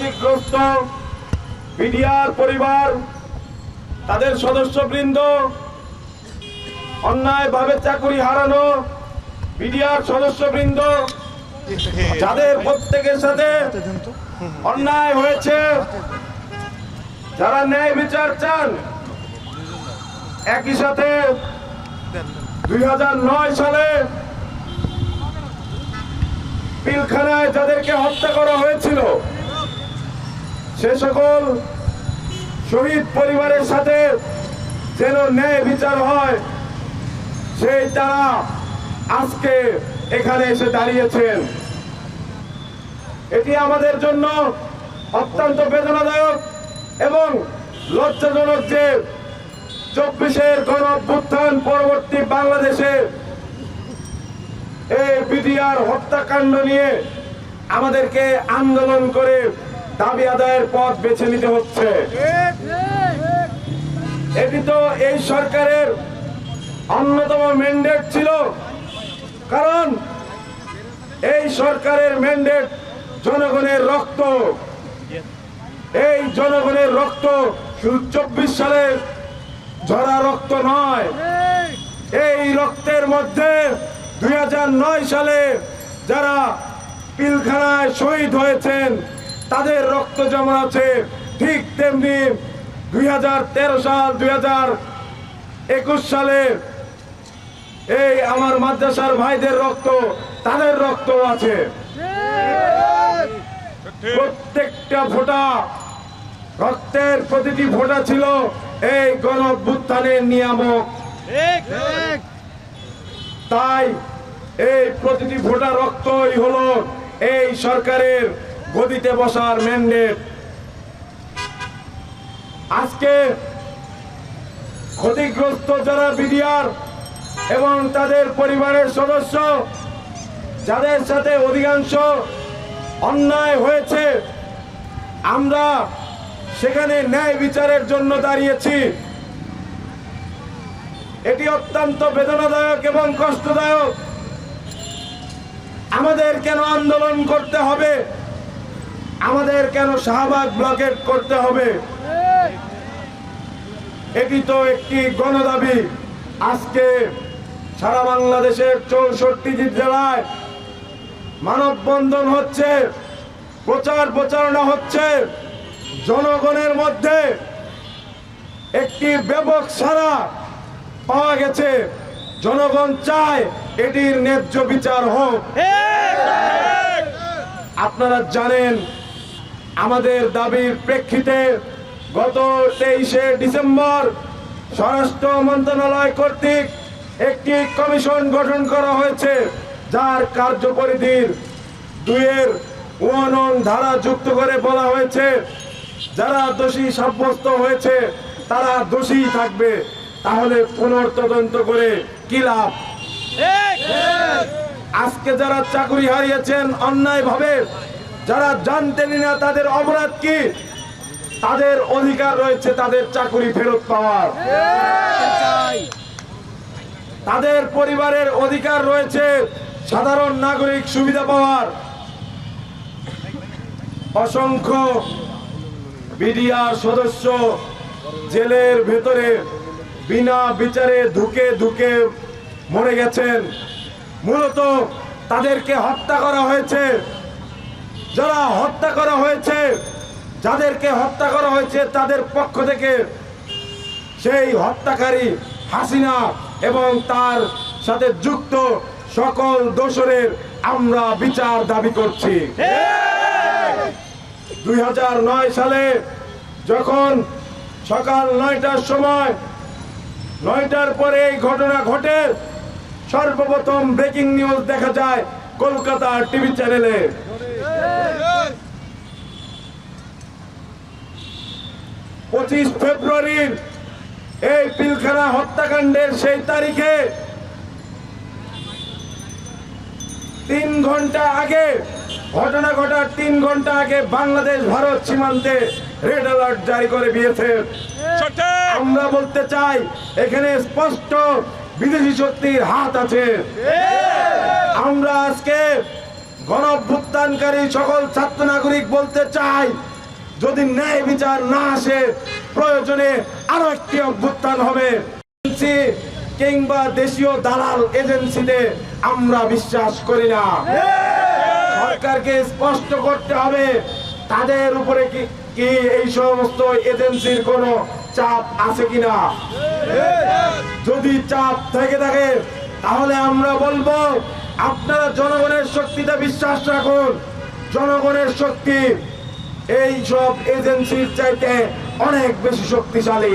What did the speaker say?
ক্ষতিগ্রস্ত বিডিআর পরিবার, তাদের সদস্যবৃন্দ, অন্যায়ভাবে চাকরি হারানো বিডিআর সদস্যবৃন্দ, যাদের প্রত্যেকের সাথে অন্যায় হয়েছে, যারা ন্যায় বিচার চান, একই সাথে দুই হাজার নয় সালে পিলখানায় যাদেরকে হত্যা করা হয়েছিল সে সকল শহীদ পরিবারের সাথে যেন ন্যায় বিচার হয়, সেই তারা আজকে এখানে এসে দাঁড়িয়েছেন। এটি আমাদের জন্য অত্যন্ত বেদনাদায়ক এবং লজ্জাজনক যে চব্বিশের গণ অভ্যুত্থান পরবর্তী বাংলাদেশে এই বিডিআর হত্যাকাণ্ড নিয়ে আমাদেরকে আন্দোলন করে দাবি আদায়ের পথ বেছে নিতে হচ্ছে। এটি তো এই সরকারের অন্যতম ম্যান্ডেট ছিল। কারণ এই সরকারের ম্যান্ডেট জনগণের রক্ত। এই জনগণের রক্ত শুধু চব্বিশ সালের ঝরা রক্ত নয়। এই রক্তের মধ্যে দুই হাজার নয় সালে যারা পিলখানায় শহীদ হয়েছেন তাদের রক্ত যেমন আছে ঠিক তেমনি দুই হাজার তেরো সাল, দুই সালে এই আমার মাদ্রাসার ভাইদের রক্ত, তাদের রক্ত আছে। প্রত্যেকটা ফোঁটা রক্তের প্রতিটি ফোঁটা ছিল এই গণ অভ্যুত্থানের নিয়ামক। তাই এই প্রতিটি ফোঁটা রক্তই হলো এই সরকারের গদিতে বসার ম্যান্ডেট। আজকে ক্ষতিগ্রস্ত যারা বিডিআর এবং তাদের পরিবারের সদস্য, যাদের সাথে অধিকাংশ অন্যায় হয়েছে, আমরা সেখানে ন্যায় বিচারের জন্য দাঁড়িয়েছি। এটি অত্যন্ত বেদনাদায়ক এবং কষ্টদায়ক। আমাদের কেন আন্দোলন করতে হবে? আমাদের কেন শাহবাগ ব্লকেট করতে হবে? এটি তো একটি গণদাবি। আজকে সারা বাংলাদেশের চৌষট্টি জেলায় মানববন্ধন হচ্ছে প্রচার প্রচারণা হচ্ছে। জনগণের মধ্যে একটি ব্যাপক সারা পাওয়া গেছে। জনগণ চায় এটির ন্যায্য বিচার হোক। আপনারা জানেন আমাদের দাবির প্রেক্ষিতে গত তেইশে ডিসেম্বর স্বরাষ্ট্র মন্ত্রণালয় কর্তৃক একটি কমিশন গঠন করা হয়েছে যার কার্যপরিধির দুইয়ের ওয়ানন ধারা যুক্ত করে বলা হয়েছে যারা দোষী সাব্যস্ত হয়েছে তারা দোষী থাকবে। তাহলে পুনর্তদন্ত করে কি লাভ? আজকে যারা চাকরি হারিয়েছেন অন্যায় ভাবে যারা জানতেনই না তাদের অপরাধ কি? তাদের অধিকার রয়েছে তাদের চাকরি ফেরত পাওয়ার। তাদের পরিবারের অধিকার রয়েছে সাধারণ নাগরিক সুবিধা পাওয়ার। অসংখ্য বিডিআর সদস্য জেলের ভেতরে বিনা বিচারে ধুকে ধুকে মরে গেছেন। মূলত তাদেরকে হত্যা করা হয়েছে। যারা হত্যা করা হয়েছে, যাদেরকে হত্যা করা হয়েছে তাদের পক্ষ থেকে সেই হত্যাকারী হাসিনা এবং তার সাথে যুক্ত সকল দোষরের আমরা বিচার দাবি করছি। দুই হাজার নয় সালে যখন সকাল নয়টার সময়, নয়টার পরে এই ঘটনা ঘটে, সর্বপ্রথম ব্রেকিং নিউজ দেখা যায় কলকাতার টিভি চ্যানেলে। পঁচিশ ফেব্রুয়ারির এই পিলখানা হত্যাকাণ্ডের সেই তারিখে তিন ঘণ্টা আগে ঘটনা ঘটার তিন ঘণ্টা আগে বাংলাদেশ ভারত সীমান্তে রেড অ্যালার্ট জারি করে দিয়েছে। আমরা বলতে চাই এখানে স্পষ্ট বিদেশি শক্তির হাত আছে। আমরা আজকে গণ অভ্যুত্থানকারী সকল ছাত্র নাগরিক বলতে চাই, যদি ন্যায় বিচার না আসে, প্রয়োজনে আরও একটি অভ্যুত্থান হবে। কিংবা দেশীয় দালাল এজেন্সিতে আমরা বিশ্বাস করি না। সরকারকে স্পষ্ট করতে হবে, তাদের উপরে কি কি এই সমস্ত এজেন্সির কোনো চাপ আছে কিনা? যদি চাপ থেকে থাকে, তাহলে আমরা বলব আপনারা জনগণের শক্তিতে বিশ্বাস রাখুন। জনগণের শক্তি এই সব এজেন্সির চাইতে অনেক বেশি শক্তিশালী।